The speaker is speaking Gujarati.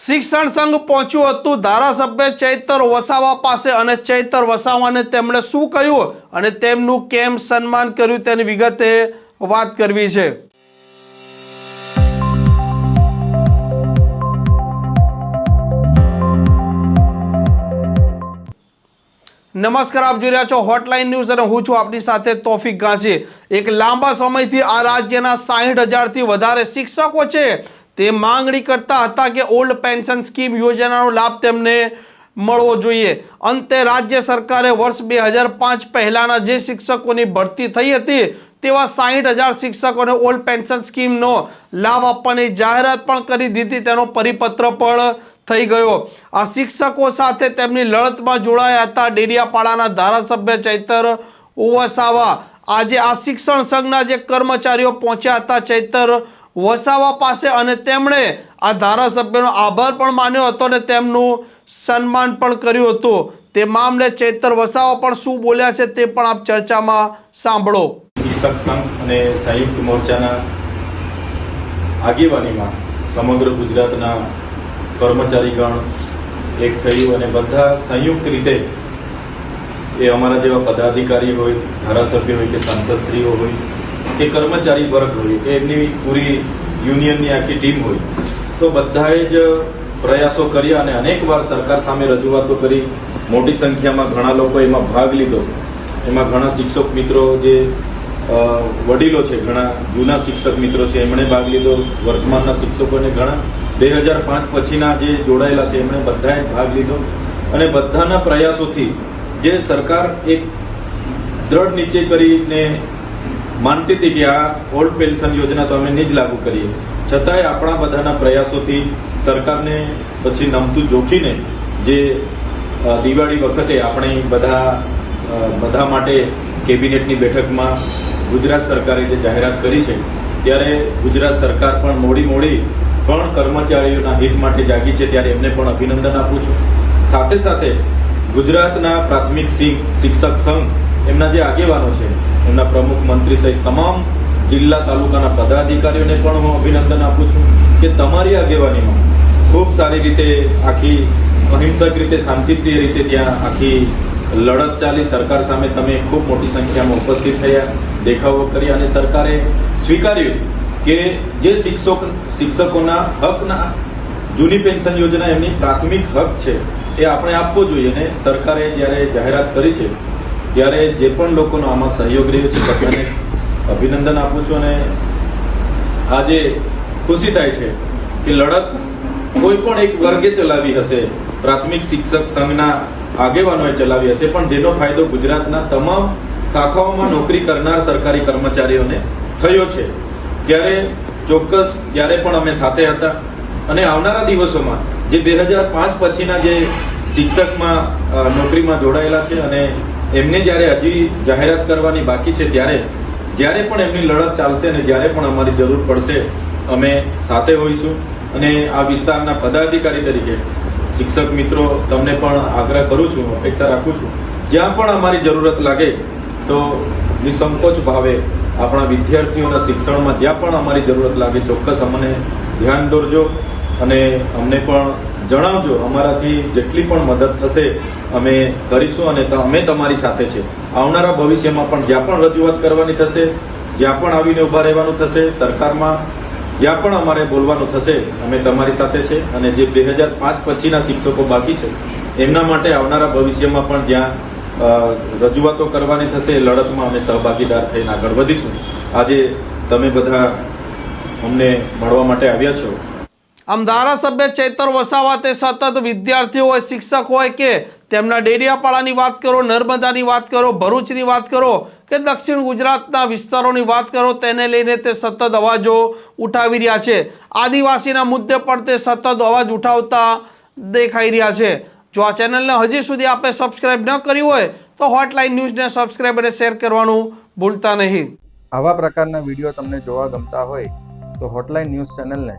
શિક્ષણ સંઘ પહોંચ્યું હતું. ધારાસભ્ય ચૈતર વસાવા પાસે અને ચૈતર વસાવાને તેમણે શું કહ્યું અને તેમનું કેમ સન્માન કર્યું તેની વિગતે વાત કરવી છે. નમસ્કાર, આપ જોઈ રહ્યા છો હોટલાઇન ન્યૂઝ અને હું છું આપની સાથે તોફિક ગાંચી એક લાંબા સમયથી આ રાજ્યના સાહીઠ હજારથી વધારે શિક્ષકો છે. તે માંગણી કરતા હતા કે ઓલ્ડ પેન્શન સ્કીમ યોજનાનો લાભ તેમને મળવો જોઈએ. અંતે રાજ્ય સરકારે વર્ષ બે હજાર પાંચ પહેલાના જે શિક્ષકોની ભરતી થઈ હતી, તેવા સાહીઠ હજાર શિક્ષકોને ઓલ્ડ પેન્શન સ્કીમનો લાભ આપવાની જાહેરાત પણ કરી દીધી. તેનો પરિપત્ર પણ થઈ ગયો. આ શિક્ષકો સાથે તેમની લડતમાં જોડાયા હતા. ડેડિયાપાડાના ધારાસભ્ય ચૈતર વસાવા આજે આ શિક્ષણ સંઘના જે કર્મચારીઓ પહોંચ્યા હતા, ચૈતર વસાવા પાસે અને તેમણે આ ધારાસભ્યનો આભાર પણ માન્યો હતો અને તેમનું સન્માન પણ કર્યું હતું. તે મામલે ચેતર વસાવા પણ શું બોલ્યા છે તે પણ આપ ચર્ચામાં સાંભળો. અને સંયુક્ત મોરચાના આગેવાનીમાં સમગ્ર ગુજરાતના કર્મચારીગણ એક થયું અને બધા સંયુક્ત રીતે એ અમારા જેવા પદાધિકારી હોય, ધારાસભ્ય હોય કે સાંસદશ્રીઓ હોય કે કર્મચારી વર્ગ હોય, કે એમની પૂરી યુનિયનની આખી ટીમ હોય, તો બધાએ જ પ્રયાસો કર્યા અને અનેકવાર સરકાર સામે રજૂઆતો કરી, મોટી સંખ્યામાં ઘણા લોકો એમાં ભાગ લીધો. એમાં ઘણા શિક્ષક મિત્રો જે વડીલો છે, ઘણા જૂના શિક્ષક મિત્રો છે, એમણે ભાગ લીધો. વર્તમાનના શિક્ષકોને ઘણા. બે હજાર પાંચ પછીના જે જોડાયેલા છે, એમણે બધાએ ભાગ લીધો. અને બધાના પ્રયાસોથી જે સરકાર એક દ્રઢ નીચે કરીને માનતી હતી કે આ ઓલ્ડ પેન્શન યોજના તો અમે નહીં જ લાગુ કરીએ. છતાંય આપણા બધાના પ્રયાસોથી સરકારને પછી નમતું જોખીને જે દિવાળી વખતે આપણે બધા બધા માટે કેબિનેટની બેઠકમાં ગુજરાત સરકારે જે જાહેરાત કરી છે, ત્યારે ગુજરાત સરકાર પણ મોડી મોડી પણ કર્મચારીઓના હિત માટે જાગી છે, ત્યારે એમને પણ અભિનંદન આપું છું. સાથે સાથે ગુજરાતના પ્રાથમિક શિક્ષક સંઘ એમના જે આગેવાનો છે, એમના પ્રમુખ મંત્રી સહિત તમામ જિલ્લા તાલુકાના પદાધિકારીઓને પણ હું અભિનંદન આપું છું કે તમારી આગેવાનીમાં ખૂબ સારી રીતે આખી અહિંસક રીતે, શાંતિપ્રિય રીતે ત્યાં આખી લડત ચાલી. સરકાર સામે તમે ખૂબ મોટી સંખ્યામાં ઉપસ્થિત થયા, દેખાવો કર્યા અને સરકારે સ્વીકાર્યું કે જે શિક્ષક શિક્ષકોના હકના જૂની પેન્શન યોજના એમની પ્રાથમિક હક છે એ આપણે આપવો જોઈએ અને સરકારે જ્યારે જાહેરાત કરી છે ત્યારે જે પણ લોકોનો આમાં સહયોગ રહ્યો છે, બધાને અભિનંદન આપું છું અને આજે ખુશી થાય છે કે લડત કોઈ પણ એક વર્ગે ચલાવી હશે. પ્રાથમિક શિક્ષક સંઘના આગેવાનોએ ચલાવી હશે, પણ જેનો ફાયદો ગુજરાતના તમામ શાખાઓમાં નોકરી કરનાર સરકારી કર્મચારીઓને થયો છે. ત્યારે ચોક્કસ ત્યારે પણ અમે સાથે હતા અને આવનારા દિવસોમાં જે બે હજાર પાંચ પછીના જે શિક્ષકમાં નોકરીમાં જોડાયેલા છે અને એમને જ્યારે હજી જાહેરાત કરવાની બાકી છે, ત્યારે જ્યારે પણ એમની લડત ચાલશે અને જ્યારે પણ અમારી જરૂર પડશે, અમે સાથે હોઈશું. અને આ વિસ્તારના પદાધિકારી તરીકે શિક્ષક મિત્રો, તમને પણ આગ્રહ કરું છું, અપેક્ષા રાખું છું. જ્યાં પણ અમારી જરૂરત લાગે, તો નિસંકોચ ભાવે આપણા વિદ્યાર્થીઓના શિક્ષણમાં જ્યાં પણ અમારી જરૂરત લાગે, ચોક્કસ અમને ધ્યાન દોરજો. અને અમને પણ જણાવજો, અમારાથી જેટલી પણ મદદ થશે અમે કરીશું અને અમે તમારી સાથે છે. આવનારા ભવિષ્યમાં પણ જ્યાં પણ રજૂઆત કરવાની થશે, જ્યાં પણ આવીને ઊભા રહેવાનું થશે સરકારમાં, જ્યાં પણ અમારે બોલવાનું થશે, અમે તમારી સાથે છે અને જે બે હજાર પાંચ પછીના શિક્ષકો બાકી છે, એમના માટે આવનારા ભવિષ્યમાં પણ જ્યાં રજૂઆતો કરવાની થશે, એ લડતમાં અમે સહભાગીદાર થઈને આગળ વધીશું. આજે તમે બધા અમને મળવા માટે આવ્યા છો. આમ ધારાસભ્ય ચૈતર વસાવા તે સતત વિદ્યાર્થીઓ હોય, શિક્ષક હોય કે તેમના ડેડિયાપાડાની વાત કરો, નર્મદાની વાત કરો, ભરૂચની વાત કરો કે દક્ષિણ ગુજરાતના વિસ્તારોની વાત કરો, તેને લઈને તે સતત અવાજો ઉઠાવી રહ્યા છે. આદિવાસીના મુદ્દે પણ તે સતત અવાજ ઉઠાવતા દેખાઈ રહ્યા છે. જો આ ચેનલને હજી સુધી આપે સબસ્ક્રાઇબ ન કરી હોય, તો હોટલાઇન ન્યૂઝને સબસ્ક્રાઇબ અને શેર કરવાનું ભૂલતા નહીં. આવા પ્રકારના વીડિયો તમને જોવા ગમતા હોય, તો હોટલાઇન ન્યૂઝ ચેનલને